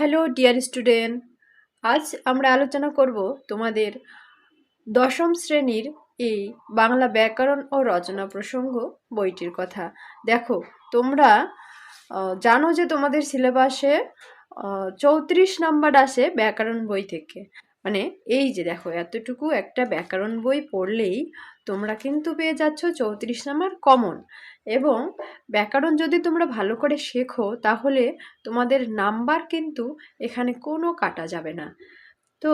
Hello dear student, আজ আমরা আলোচনা করব তোমাদের দশম শ্রেণির এই বাংলা ব্যাকরণ ও রচনা প্রসঙ্গ বইটির কথা। দেখো, তোমরা জানো যে তোমাদের সিলেবাসে চৌত্রিশ নাম্বার আসে ব্যাকরণ বই থেকে। মানে এই যে দেখো, এতটুকু একটা ব্যাকরণ বই পড়লেই তোমরা কিন্তু পেয়ে যাচ্ছ চৌত্রিশ নাম্বার কমন। এবং ব্যাকরণ যদি তোমরা ভালো করে শেখো, তাহলে তোমাদের নাম্বার কিন্তু এখানে কোনো কাটা যাবে না। তো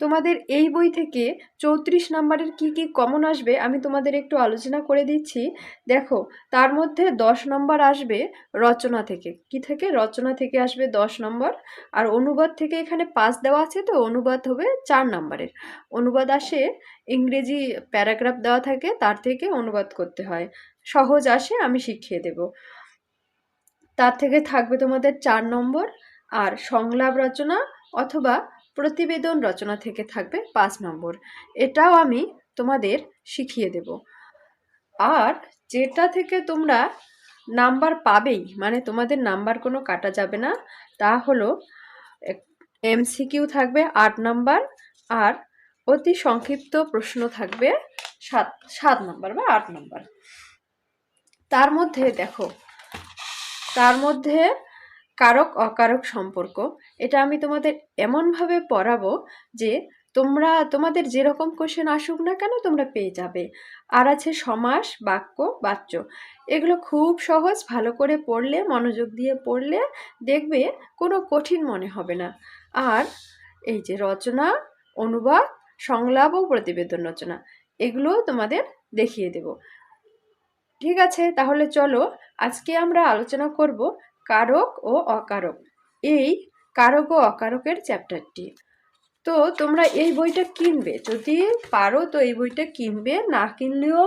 তোমাদের এই বই থেকে চৌত্রিশ নাম্বারের কি কি কমন আসবে আমি তোমাদের একটু আলোচনা করে দিচ্ছি। দেখো, তার মধ্যে দশ নম্বর আসবে রচনা থেকে। কি থেকে? রচনা থেকে আসবে দশ নম্বর। আর অনুবাদ থেকে এখানে পাঁচ দেওয়া আছে তো, অনুবাদ হবে চার নম্বরের। অনুবাদ আসে, ইংরেজি প্যারাগ্রাফ দেওয়া থাকে, তার থেকে অনুবাদ করতে হয়। সহজ আসে, আমি শিখিয়ে দেব। তার থেকে থাকবে তোমাদের চার নম্বর। আর সংলাপ রচনা অথবা প্রতিবেদন রচনা থেকে থাকবে পাঁচ নম্বর। এটাও আমি তোমাদের শিখিয়ে দেব। আর যেটা থেকে তোমরা নাম্বার পাবেই মানে তোমাদের নাম্বার কোনো কাটা যাবে না, তা হলো এমসিকিউ থাকবে আট নাম্বার, আর অতি সংক্ষিপ্ত প্রশ্ন থাকবে সাত সাত নাম্বার বা আট নাম্বার। তার মধ্যে দেখো, তার মধ্যে কারক অকারক সম্পর্ক, এটা আমি তোমাদের এমনভাবে পড়াবো যে তোমরা, তোমাদের যেরকম কোশ্চেন আসুক না কেন তোমরা পেয়ে যাবে। আর আছে সমাস, বাক্য, বাচ্য। এগুলো খুব সহজ, ভালো করে পড়লে, মনোযোগ দিয়ে পড়লে দেখবে কোনো কঠিন মনে হবে না। আর এই যে রচনা, অনুবাদ, সংলাপ ও প্রতিবেদন রচনা, এগুলো তোমাদের দেখিয়ে দেব। ঠিক আছে, তাহলে চলো আজকে আমরা আলোচনা করব কারক ও অকারক। এই কারক ও অকারকের চ্যাপ্টারটি। তো তোমরা এই বইটা কিনবে। যদি পারো তো এই বইটা কিনবে। না কিনলেও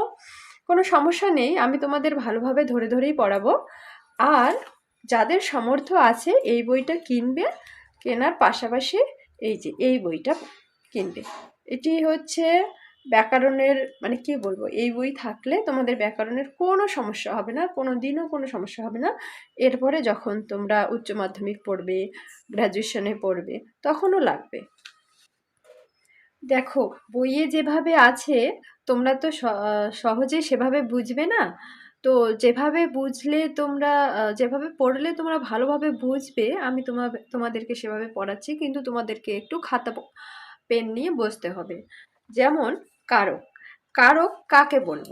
কোনো সমস্যা নেই। আমি তোমাদের ভালোভাবে ধরে ধরেই পড়াবো। আর যাদের সামর্থ্য আছে এই বইটা কিনবে। কেনার পাশাপাশি এই যে, এই বইটা কিনবে। এটি হচ্ছে ব্যাকরণের মানে কি বলব, এই বই থাকলে তোমাদের ব্যাকরণের কোনো সমস্যা হবে না, কোনো দিনও কোনো সমস্যা হবে না। এরপরে যখন তোমরা উচ্চ মাধ্যমিক পড়বে গ্র্যাজুয়েশনে পড়বে, তখনও লাগবে। দেখো, বইয়ে যেভাবে আছে, তোমরা তো সহজে সেভাবে বুঝবে না। তো যেভাবে বুঝলে তোমরা যেভাবে পড়লে তোমরা ভালোভাবে বুঝবে, আমি তোমার তোমাদেরকে সেভাবে পড়াচ্ছি, কিন্তু তোমাদেরকে একটু খাতা, পেন নিয়ে বসতে হবে। যেমন কারক। কারক কাকে বলব?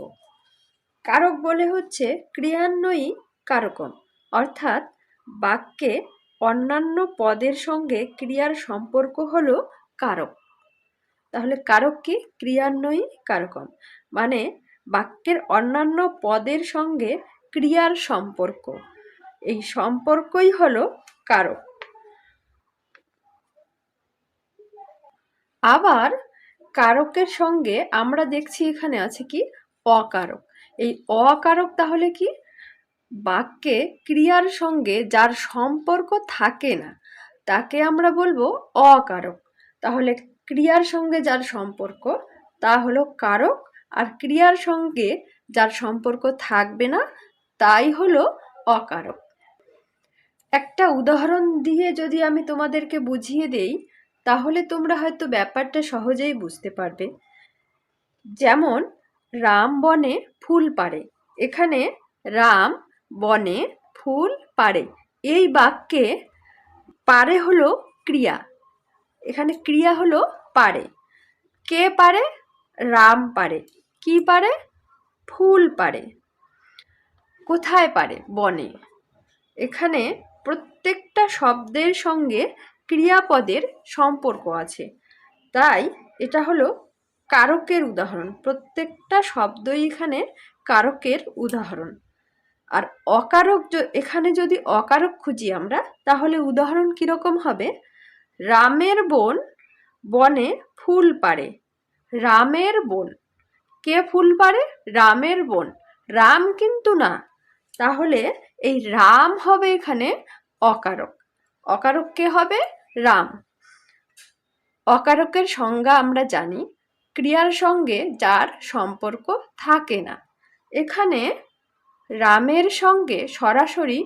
কারক বলে হচ্ছে ক্রিয়ান্বয়ী কারকম। অর্থাৎ বাক্যে অন্যান্য পদের সঙ্গে ক্রিয়ার সম্পর্ক হলো কারক। তাহলে কারক কি? ক্রিয়ান্বয়ী কারকম। মানে বাক্যের অন্যান্য পদের সঙ্গে ক্রিয়ার সম্পর্ক। এই সম্পর্কই হলো কারক। আবার কারকের সঙ্গে আমরা দেখছি এখানে আছে কি? অকারক। এই অকারক তাহলে কি? বাক্যে ক্রিয়ার সঙ্গে যার সম্পর্ক থাকে না, তাকে আমরা বলব অকারক। তাহলে ক্রিয়ার সঙ্গে যার সম্পর্ক, তা হলো কারক, আর ক্রিয়ার সঙ্গে যার সম্পর্ক থাকবে না, তাই হলো অকারক। একটা উদাহরণ দিয়ে যদি আমি তোমাদেরকে বুঝিয়ে দেই তাহলে তোমরা হয়তো ব্যাপারটা সহজেই বুঝতে পারবে। যেমন, রাম বনে ফুল পাড়ে। এখানে রাম বনে ফুল পাড়ে। এই বাক্যে পারে হলো ক্রিয়া। এখানে ক্রিয়া হলো পারে কে পারে রাম পারে কি পারে ফুল পারে কোথায় পারে বনে। এখানে প্রত্যেকটা শব্দের সঙ্গে ক্রিয়াপদের সম্পর্ক আছে। তাই এটা হলো কারকের উদাহরণ। প্রত্যেকটা শব্দই এখানে কারকের উদাহরণ। আর অকারক এখানে যদি অকারক খুঁজি আমরা, তাহলে উদাহরণ কীরকম হবে? রামের বোন বনে ফুল পারে রামের বোন। কে ফুল পারে রামের বোন। রাম কিন্তু না। তাহলে এই রাম হবে এখানে অকারক। অকারক কে হবে? রাম। অকারকের সংজ্ঞা আমরা জানি, ক্রিয়ার সঙ্গে যার সম্পর্ক থাকে না। এখানে রামের সঙ্গে সরাসরি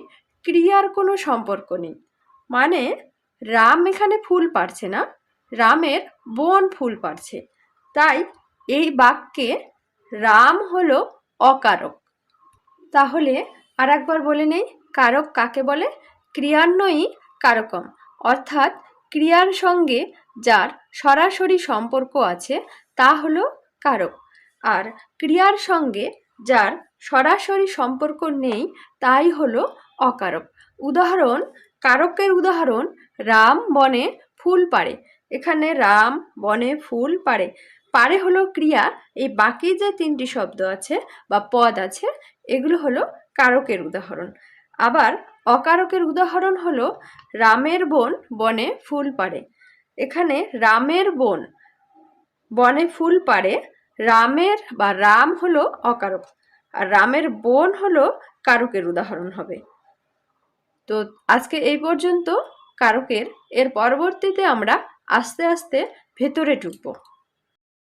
ক্রিয়ার কোনো সম্পর্ক নেই। মানে রাম এখানে ফুল পারছে না, রামের বোন ফুল পারছে তাই এই বাক্যে রাম হলো অকারক। তাহলে আর একবার বলে নেই, কারক কাকে বলে? ক্রিয়ান্বয়ী কারকম। অর্থাৎ ক্রিয়ার সঙ্গে যার সরাসরি সম্পর্ক আছে, তা হলো কারক। আর ক্রিয়ার সঙ্গে যার সরাসরি সম্পর্ক নেই, তাই হলো অকারক। উদাহরণ, কারকের উদাহরণ, রাম বনে ফুল পারে এখানে রাম বনে ফুল পারে পারে হলো ক্রিয়া, এই বাকি যে তিনটি শব্দ আছে বা পদ আছে, এগুলো হলো কারকের উদাহরণ। আবার অকারকের উদাহরণ হলো, রামের বোন বনে ফুল পারে এখানে রামের বোন বনে ফুল পারে রামের বা রাম হলো অকারক, আর রামের বোন হলো কারকের উদাহরণ হবে। তো আজকে এই পর্যন্ত কারকের, এর পরবর্তীতে আমরা আস্তে আস্তে ভেতরে ঢুকবো।